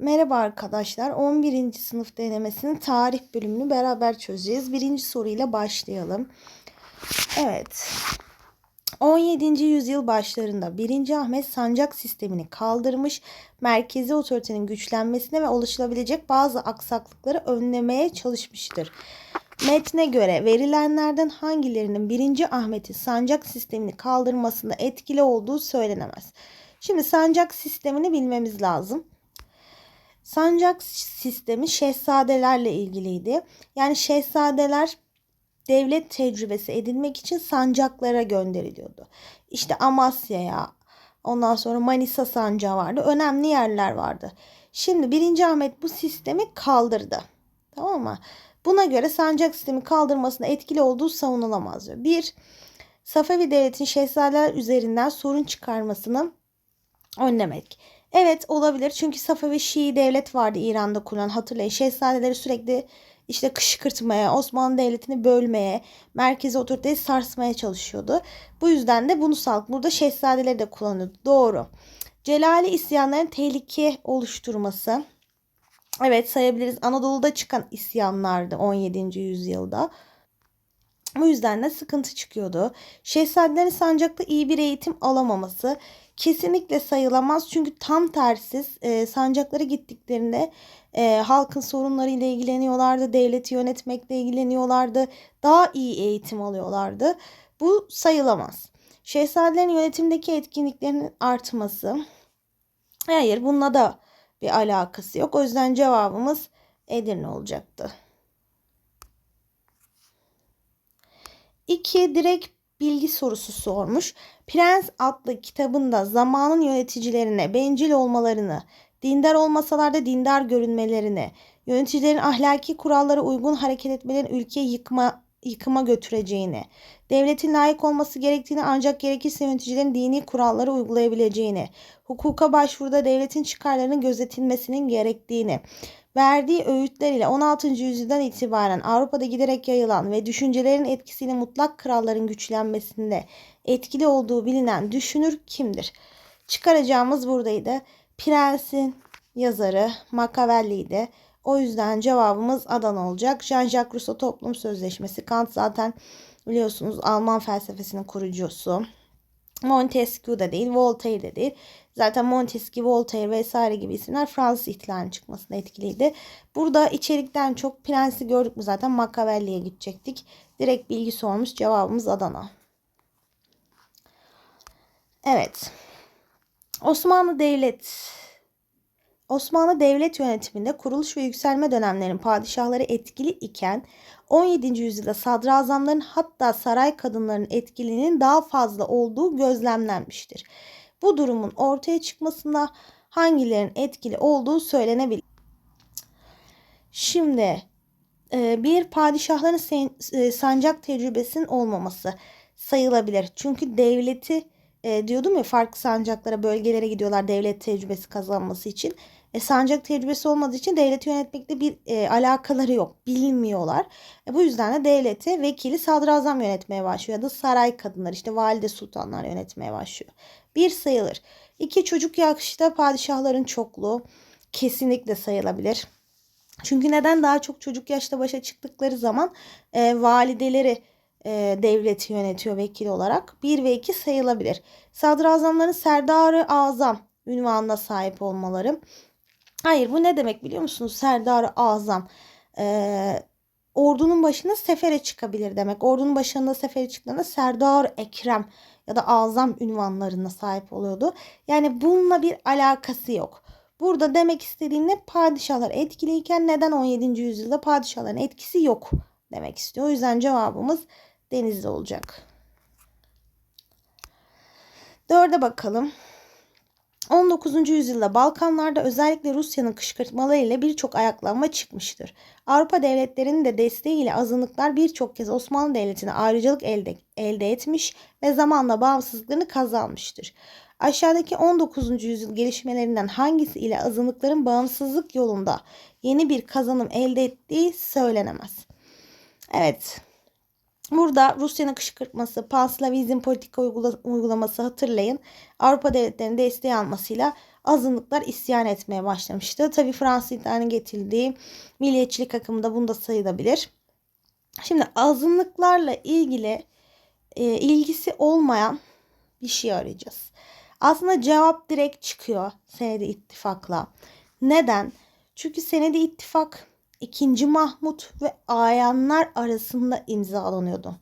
Merhaba arkadaşlar. 11. sınıf denemesinin tarih bölümünü beraber çözeceğiz. Birinci soruyla başlayalım. Evet. 17. yüzyıl başlarında 1. Ahmet sancak sistemini kaldırmış, merkezi otoritenin güçlenmesine ve oluşabilecek bazı aksaklıkları önlemeye çalışmıştır. Metne göre verilenlerden hangilerinin 1. Ahmet'in sancak sistemini kaldırmasında etkili olduğu söylenemez. Şimdi sancak sistemini bilmemiz lazım. Sancak sistemi şehzadelerle ilgiliydi. Yani şehzadeler devlet tecrübesi edinmek için sancaklara gönderiliyordu. İşte Amasya'ya, ondan sonra Manisa sancağı vardı. Önemli yerler vardı. Şimdi 1. Ahmet bu sistemi kaldırdı. Tamam mı? Buna göre sancak sistemi kaldırmasına etkili olduğu savunulamaz diyor. Bir, Safevi devletin şehzadeler üzerinden sorun çıkarmasını önlemek. Evet olabilir çünkü Safevi Şii devlet vardı İran'da kurulan hatırlayın. Şehzadeleri sürekli işte kışkırtmaya, Osmanlı Devleti'ni bölmeye, merkezi otoriteyi sarsmaya çalışıyordu. Bu yüzden de bunu sağlık. Burada şehzadeleri de kullanıyordu. Doğru. Celali isyanların tehlike oluşturması. Evet sayabiliriz. Anadolu'da çıkan isyanlardı 17. yüzyılda. Bu yüzden de sıkıntı çıkıyordu. Şehzadelerin sancakta iyi bir eğitim alamaması kesinlikle sayılamaz. Çünkü tam tersi e, sancaklara gittiklerinde e, halkın sorunlarıyla ilgileniyorlardı. Devleti yönetmekle ilgileniyorlardı. Daha iyi eğitim alıyorlardı. Bu sayılamaz. Şehzadelerin yönetimdeki etkinliklerinin artması. Hayır bununla da bir alakası yok. O yüzden cevabımız Edirne olacaktı. 2 direkt bilgi sorusu sormuş. Prens adlı kitabında zamanın yöneticilerine bencil olmalarını, dindar olmasalar da dindar görünmelerini, yöneticilerin ahlaki kurallara uygun hareket etmelerin ülkeyi yıkma, yıkıma götüreceğini, devletin layık olması gerektiğini ancak gerekirse yöneticilerin dini kuralları uygulayabileceğini, hukuka başvuruda devletin çıkarlarının gözetilmesinin gerektiğini, verdiği öğütler ile 16. yüzyıldan itibaren Avrupa'da giderek yayılan ve düşüncelerin etkisiyle mutlak kralların güçlenmesinde etkili olduğu bilinen düşünür kimdir? Çıkaracağımız buradaydı. Prens'in yazarı Machiavelli'ydi. O yüzden cevabımız Adana olacak. Jean-Jacques Rousseau Toplum Sözleşmesi. Kant zaten biliyorsunuz Alman felsefesinin kurucusu. Montesquieu da değil, Voltaire de değil. Zaten Montesquieu, Voltaire vesaire gibi isimler Fransız ihtilalinin çıkmasına etkiliydi. Burada içerikten çok prensi gördük mü zaten Machiavelli'ye gidecektik. Direkt bilgi sormuş cevabımız Adana. Evet. Osmanlı Devlet Osmanlı devlet yönetiminde kuruluş ve yükselme dönemlerinin padişahları etkili iken 17. yüzyılda sadrazamların hatta saray kadınlarının etkililiğinin daha fazla olduğu gözlemlenmiştir. Bu durumun ortaya çıkmasında hangilerinin etkili olduğu söylenebilir. Şimdi e, bir padişahların e, sancak tecrübesinin olmaması sayılabilir. Çünkü devleti e, diyordum ya farklı sancaklara, bölgelere gidiyorlar devlet tecrübesi kazanması için. E, sancak tecrübesi olmadığı için devleti yönetmekle bir e, alakaları yok. Bilmiyorlar. E, bu yüzden de devleti vekili sadrazam yönetmeye başlıyor. Ya da saray kadınları işte valide sultanlar yönetmeye başlıyor. Bir sayılır. İki çocuk yaşta padişahların çokluğu kesinlikle sayılabilir. Çünkü neden daha çok çocuk yaşta başa çıktıkları zaman e, valideleri e, devleti yönetiyor vekil olarak. 1 ve 2 sayılabilir. Sadrazamların Serdarı Azam ünvanına sahip olmaları. Hayır bu ne demek biliyor musunuz? Serdarı Azam. E, ordunun başına sefere çıkabilir demek. Ordunun başında sefere çıktığında Serdar Ekrem ya da Azam ünvanlarına sahip oluyordu. Yani bununla bir alakası yok. Burada demek istediğim ne? Padişahlar etkiliyken neden 17. yüzyılda padişahların etkisi yok demek istiyor. O yüzden cevabımız Denizli olacak. Dörde bakalım. 19. yüzyılda Balkanlarda özellikle Rusya'nın kışkırtmalarıyla birçok ayaklanma çıkmıştır. Avrupa devletlerinin de desteğiyle azınlıklar birçok kez Osmanlı Devleti'ne ayrıcalık elde, elde etmiş ve zamanla bağımsızlıklarını kazanmıştır. Aşağıdaki 19. yüzyıl gelişmelerinden hangisi ile azınlıkların bağımsızlık yolunda yeni bir kazanım elde ettiği söylenemez. Evet. Burada Rusya'nın kışkırtması, panslavizm politika uygula- uygulaması hatırlayın. Avrupa devletlerinin desteği almasıyla azınlıklar isyan etmeye başlamıştı. Tabi Fransızların getirdiği milliyetçilik akımı da bunda sayılabilir. Şimdi azınlıklarla ilgili e, ilgisi olmayan bir şey arayacağız. Aslında cevap direkt çıkıyor senedi ittifakla. Neden? Çünkü senedi ittifak 2. Mahmut ve ayanlar arasında imzalanıyordu.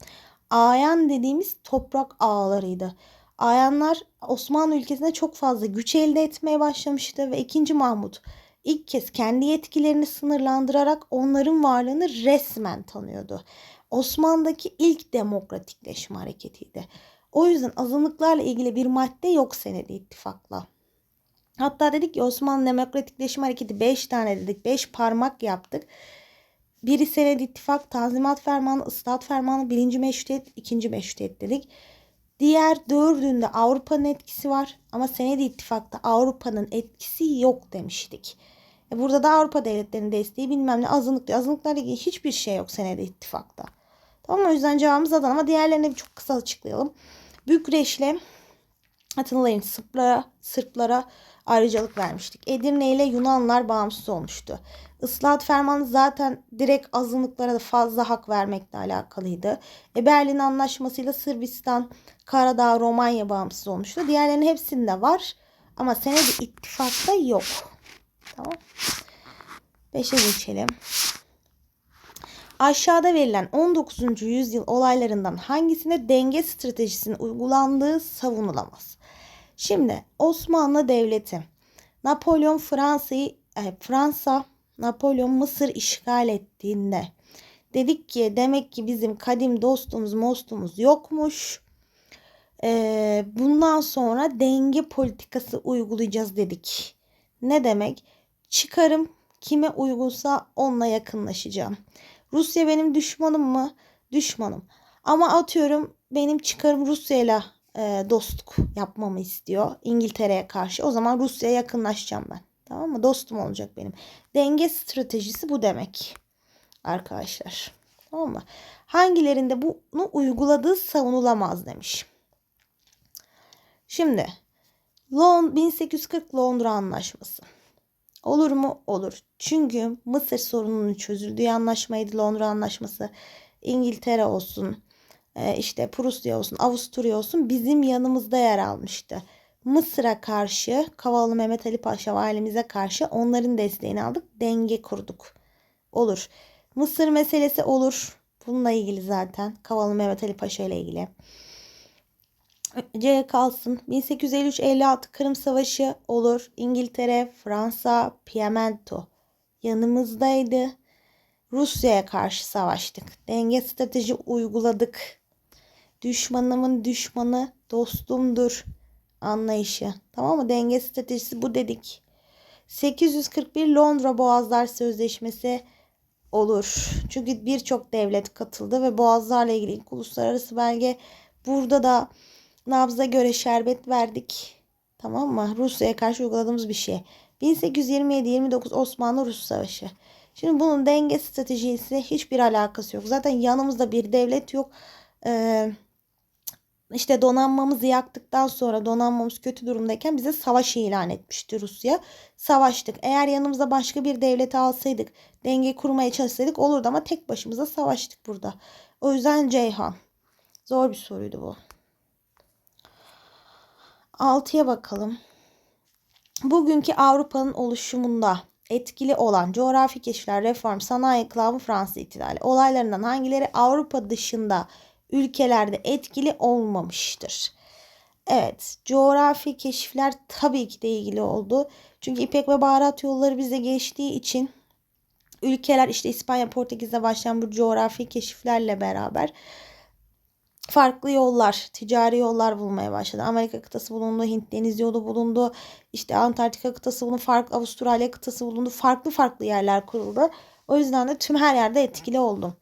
Ayan dediğimiz toprak ağlarıydı. Ayanlar Osmanlı ülkesinde çok fazla güç elde etmeye başlamıştı ve 2. Mahmut ilk kez kendi yetkilerini sınırlandırarak onların varlığını resmen tanıyordu. Osmanlı'daki ilk demokratikleşme hareketiydi. O yüzden azınlıklarla ilgili bir madde yok senedi ittifakla. Hatta dedik ki Osmanlı Demokratikleşme Hareketi 5 tane dedik. 5 parmak yaptık. Biri senedi ittifak, tanzimat fermanı, ıslahat fermanı, birinci meşrutiyet, ikinci meşrutiyet dedik. Diğer dördünde Avrupa'nın etkisi var ama senedi ittifakta Avrupa'nın etkisi yok demiştik. E burada da Avrupa devletlerinin desteği bilmem ne azınlık diyor. Azınlıklarla ilgili hiçbir şey yok senedi ittifakta. Tamam o yüzden cevabımız Adana ama diğerlerini çok kısa açıklayalım. Bükreş'le Atınlayın Sırplara, Sırplara ayrıcalık vermiştik. Edirne ile Yunanlar bağımsız olmuştu. Islahat fermanı zaten direkt azınlıklara da fazla hak vermekle alakalıydı. E Berlin Anlaşması'yla Sırbistan, Karadağ, Romanya bağımsız olmuştu. Diğerlerinin hepsinde var ama senede ittifakta yok. Tamam. Beşe geçelim. Aşağıda verilen 19. yüzyıl olaylarından hangisinde denge stratejisinin uygulandığı savunulamaz. Şimdi Osmanlı Devleti Napolyon Fransa'yı Fransa Napolyon Mısır işgal ettiğinde dedik ki demek ki bizim kadim dostumuz mostumuz yokmuş. E, bundan sonra denge politikası uygulayacağız dedik. Ne demek? Çıkarım kime uygunsa onunla yakınlaşacağım. Rusya benim düşmanım mı? Düşmanım. Ama atıyorum benim çıkarım Rusya'yla e, dostluk yapmamı istiyor İngiltere'ye karşı. O zaman Rusya'ya yakınlaşacağım ben. Tamam mı? Dostum olacak benim. Denge stratejisi bu demek. Arkadaşlar. Tamam mı? Hangilerinde bunu uyguladığı savunulamaz demiş. Şimdi Lon 1840 Londra Anlaşması. Olur mu? Olur. Çünkü Mısır sorununun çözüldüğü anlaşmaydı Londra Anlaşması. İngiltere olsun, işte Prusya olsun, Avusturya olsun bizim yanımızda yer almıştı. Mısır'a karşı Kavalı Mehmet Ali Paşa valimize karşı onların desteğini aldık. Denge kurduk. Olur. Mısır meselesi olur. Bununla ilgili zaten. Kavalı Mehmet Ali Paşa ile ilgili. C kalsın. 1853-56 Kırım Savaşı olur. İngiltere, Fransa, Piemonte yanımızdaydı. Rusya'ya karşı savaştık. Denge strateji uyguladık. Düşmanımın düşmanı dostumdur anlayışı. Tamam mı? Denge stratejisi bu dedik. 841 Londra Boğazlar Sözleşmesi olur. Çünkü birçok devlet katıldı ve boğazlarla ilgili ilk uluslararası belge burada da nabza göre şerbet verdik. Tamam mı? Rusya'ya karşı uyguladığımız bir şey. 1827-29 Osmanlı-Rus Savaşı. Şimdi bunun denge stratejisiyle hiçbir alakası yok. Zaten yanımızda bir devlet yok. Ee, işte donanmamızı yaktıktan sonra donanmamız kötü durumdayken bize savaş ilan etmişti Rusya. Savaştık. Eğer yanımıza başka bir devleti alsaydık, denge kurmaya çalışsaydık olurdu ama tek başımıza savaştık burada. O yüzden Ceyhan. Zor bir soruydu bu. 6'ya bakalım. Bugünkü Avrupa'nın oluşumunda etkili olan coğrafi keşifler, reform, sanayi inkılabı, Fransız ihtilali olaylarından hangileri Avrupa dışında ülkelerde etkili olmamıştır? Evet, coğrafi keşifler tabii ki de ilgili oldu. Çünkü İpek ve baharat yolları bize geçtiği için ülkeler işte İspanya, Portekiz'de başlayan bu coğrafi keşiflerle beraber farklı yollar, ticari yollar bulmaya başladı. Amerika kıtası bulundu, Hint deniz yolu bulundu, işte Antarktika kıtası bulundu, farklı Avustralya kıtası bulundu. Farklı farklı yerler kuruldu. O yüzden de tüm her yerde etkili oldu.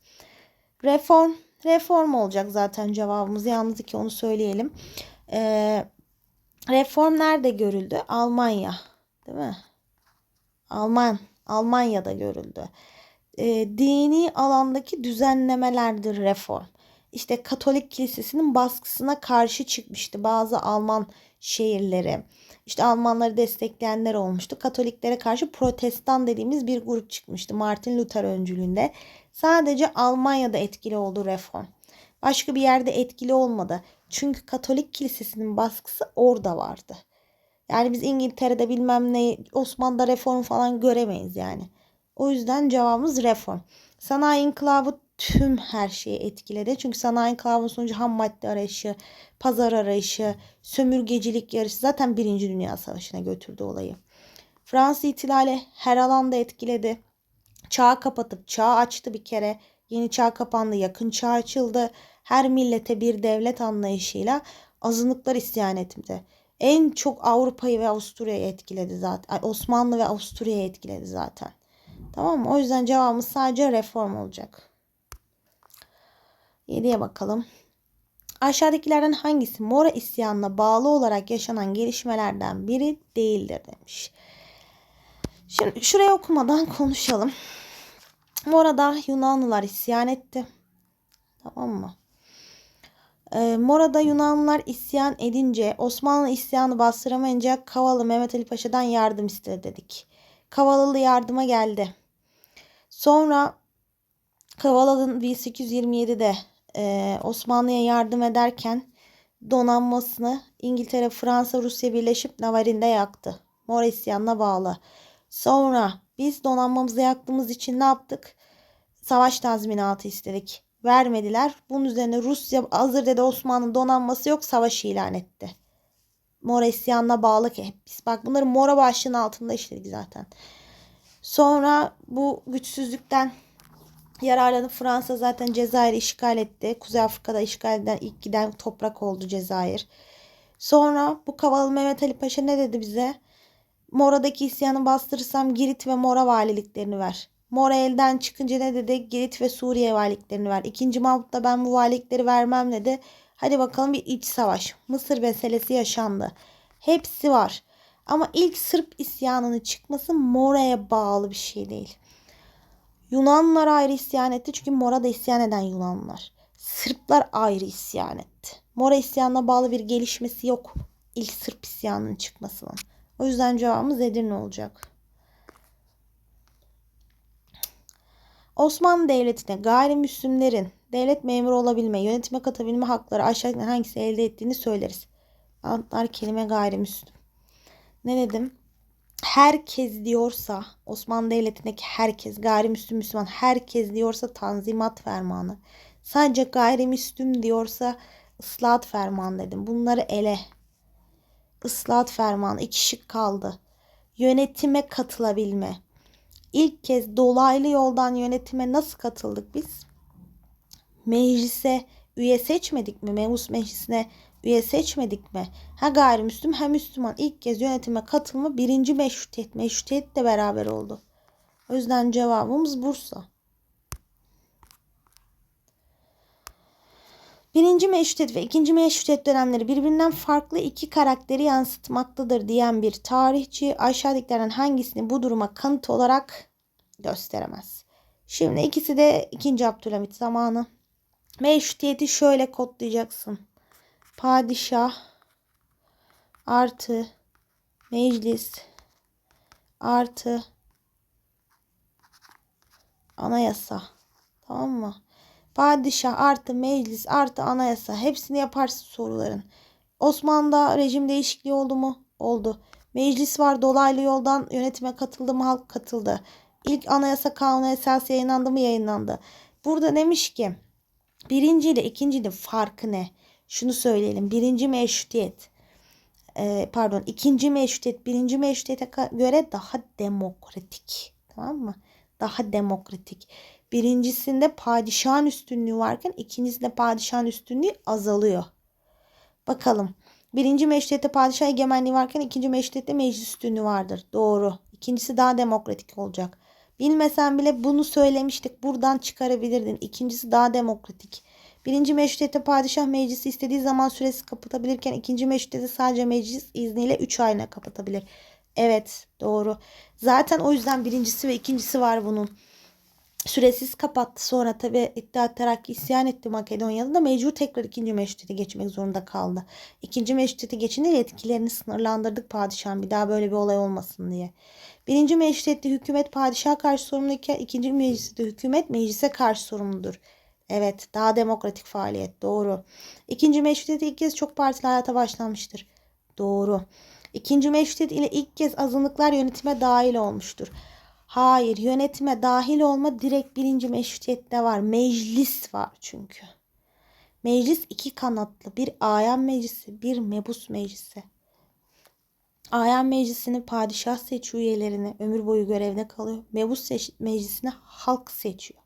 Reform, reform olacak zaten cevabımız. Yalnız ki onu söyleyelim. Ee, reform nerede görüldü? Almanya, değil mi? Alman, Almanya'da görüldü. Ee, dini alandaki düzenlemelerdir reform. İşte Katolik kilisesinin baskısına karşı çıkmıştı bazı Alman şehirleri. İşte Almanları destekleyenler olmuştu. Katoliklere karşı protestan dediğimiz bir grup çıkmıştı Martin Luther öncülüğünde. Sadece Almanya'da etkili oldu reform. Başka bir yerde etkili olmadı. Çünkü Katolik kilisesinin baskısı orada vardı. Yani biz İngiltere'de bilmem ne Osmanlı'da reform falan göremeyiz yani. O yüzden cevabımız reform. Sanayi inkılabı tüm her şeyi etkiledi. Çünkü sanayi inkılabının sonucu ham madde arayışı, pazar arayışı, sömürgecilik yarışı zaten Birinci Dünya Savaşı'na götürdü olayı. Fransız ihtilali her alanda etkiledi. Çağ kapatıp çağ açtı bir kere. Yeni çağ kapandı, yakın çağ açıldı. Her millete bir devlet anlayışıyla azınlıklar isyan etmedi. En çok Avrupa'yı ve Avusturya'yı etkiledi zaten. Osmanlı ve Avusturya'yı etkiledi zaten. Tamam mı? O yüzden cevabımız sadece reform olacak. 7'ye bakalım. Aşağıdakilerden hangisi Mora isyanına bağlı olarak yaşanan gelişmelerden biri değildir demiş. Şimdi şuraya okumadan konuşalım. Mora'da Yunanlılar isyan etti. Tamam mı? Ee, Mora'da Yunanlılar isyan edince Osmanlı isyanı bastıramayınca Kavalı Mehmet Ali Paşa'dan yardım istedi dedik. Kavalalı yardıma geldi. Sonra Kavalalı'nın 1827'de e, Osmanlı'ya yardım ederken donanmasını İngiltere, Fransa, Rusya birleşip Navarin'de yaktı. Mor bağlı. Sonra biz donanmamızı yaktığımız için ne yaptık? Savaş tazminatı istedik. Vermediler. Bunun üzerine Rusya hazır dedi Osmanlı donanması yok savaş ilan etti. İsyanına bağlı ki. Biz bak bunları Mora başlığının altında işledik zaten. Sonra bu güçsüzlükten yararlanıp Fransa zaten Cezayir'i işgal etti. Kuzey Afrika'da işgal eden ilk giden toprak oldu Cezayir. Sonra bu Kavalı Mehmet Ali Paşa ne dedi bize? Mora'daki isyanı bastırırsam Girit ve Mora valiliklerini ver. Mora elden çıkınca ne dedi? Girit ve Suriye valiliklerini ver. İkinci Mahmut da ben bu valilikleri vermem dedi. Hadi bakalım bir iç savaş. Mısır meselesi yaşandı. Hepsi var. Ama ilk Sırp isyanının çıkması Mora'ya bağlı bir şey değil. Yunanlılar ayrı isyan etti çünkü Mora da isyan eden Yunanlılar. Sırplar ayrı isyan etti. Mora isyanına bağlı bir gelişmesi yok. İlk Sırp isyanının çıkmasının. O yüzden cevabımız Edirne olacak. Osmanlı Devleti'ne gayrimüslimlerin devlet memuru olabilme, yönetime katabilme hakları aşağıdakilerden hangisi elde ettiğini söyleriz. Antlar kelime gayrimüslim. Ne dedim? Herkes diyorsa Osmanlı Devleti'ndeki herkes gayrimüslim Müslüman herkes diyorsa tanzimat fermanı. Sadece gayrimüslim diyorsa ıslahat fermanı dedim. Bunları ele. Islahat fermanı iki şık kaldı. Yönetime katılabilme. İlk kez dolaylı yoldan yönetime nasıl katıldık biz? Meclise üye seçmedik mi? Memus meclisine üye seçmedik mi? Ha gayrimüslim hem Müslüman ilk kez yönetime katılma birinci meşrutiyet. Meşrutiyet de beraber oldu. O yüzden cevabımız Bursa. Birinci meşrutiyet ve ikinci meşrutiyet dönemleri birbirinden farklı iki karakteri yansıtmaktadır diyen bir tarihçi aşağıdakilerden hangisini bu duruma kanıt olarak gösteremez. Şimdi ikisi de ikinci Abdülhamit zamanı. Meşrutiyeti şöyle kodlayacaksın. Padişah artı meclis artı anayasa. Tamam mı? Padişah artı meclis artı anayasa. Hepsini yaparsın soruların. Osmanlı'da rejim değişikliği oldu mu? Oldu. Meclis var dolaylı yoldan yönetime katıldı mı? Halk katıldı. İlk anayasa kanunu esas yayınlandı mı? Yayınlandı. Burada demiş ki birinci ile ikincinin farkı ne? Şunu söyleyelim. Birinci meşrutiyet e, pardon ikinci meşrutiyet birinci meşrutiyete göre daha demokratik. Tamam mı? Daha demokratik. Birincisinde padişahın üstünlüğü varken ikincisinde padişahın üstünlüğü azalıyor. Bakalım. Birinci meşrutiyette padişah egemenliği varken ikinci meşrutiyette meclis üstünlüğü vardır. Doğru. İkincisi daha demokratik olacak. Bilmesen bile bunu söylemiştik. Buradan çıkarabilirdin. İkincisi daha demokratik. Birinci meşrutiyette padişah meclisi istediği zaman süresi kapatabilirken ikinci meşrutiyette sadece meclis izniyle 3 ayına kapatabilir. Evet doğru. Zaten o yüzden birincisi ve ikincisi var bunun. süresiz kapattı. Sonra tabi İttihat Terakki isyan etti Makedonya'da da mecbur tekrar ikinci meşrutiyete geçmek zorunda kaldı. İkinci meşrutiyete geçince yetkilerini sınırlandırdık padişahın bir daha böyle bir olay olmasın diye. Birinci meşrutiyette hükümet padişaha karşı sorumluyken ikinci mecliste hükümet meclise karşı sorumludur. Evet daha demokratik faaliyet doğru. İkinci meşrutiyette ilk kez çok partili hayata başlanmıştır. Doğru. İkinci meşrutiyet ile ilk kez azınlıklar yönetime dahil olmuştur. Hayır yönetime dahil olma direkt birinci meşrutiyette var. Meclis var çünkü. Meclis iki kanatlı. Bir ayan meclisi, bir mebus meclisi. Ayan meclisini padişah seçiyor üyelerini. Ömür boyu görevde kalıyor. Mebus meclisini halk seçiyor.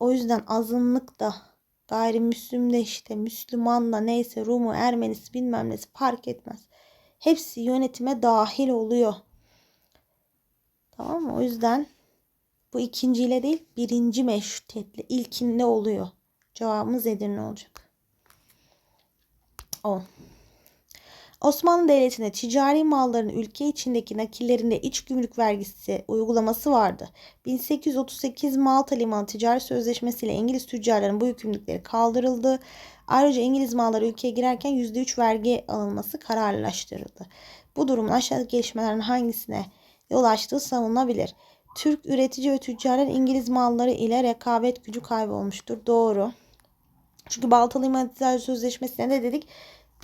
O yüzden azınlık da gayrimüslim de işte Müslüman da neyse Rumu, Ermenisi bilmem nesi fark etmez. Hepsi yönetime dahil oluyor. Tamam mı? O yüzden bu ikinciyle değil birinci meşrutiyetle ilkinde oluyor. Cevabımız Edirne olacak. 10. Osmanlı Devleti'nde ticari malların ülke içindeki nakillerinde iç gümrük vergisi uygulaması vardı. 1838 Malta Limanı Ticaret Sözleşmesi ile İngiliz tüccarların bu yükümlülükleri kaldırıldı. Ayrıca İngiliz malları ülkeye girerken %3 vergi alınması kararlaştırıldı. Bu durumun aşağıdaki gelişmelerin hangisine yol açtığı savunulabilir. Türk üretici ve tüccarlar İngiliz malları ile rekabet gücü kaybolmuştur. Doğru. Çünkü Balta Limanı Ticaret Sözleşmesi'ne de dedik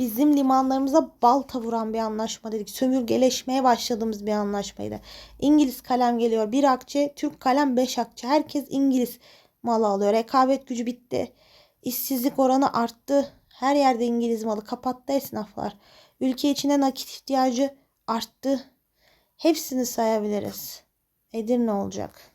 bizim limanlarımıza balta vuran bir anlaşma dedik. Sömürgeleşmeye başladığımız bir anlaşmaydı. İngiliz kalem geliyor bir akçe, Türk kalem beş akçe. Herkes İngiliz malı alıyor. Rekabet gücü bitti. İşsizlik oranı arttı. Her yerde İngiliz malı kapattı esnaflar. Ülke içinde nakit ihtiyacı arttı. Hepsini sayabiliriz. Edirne olacak.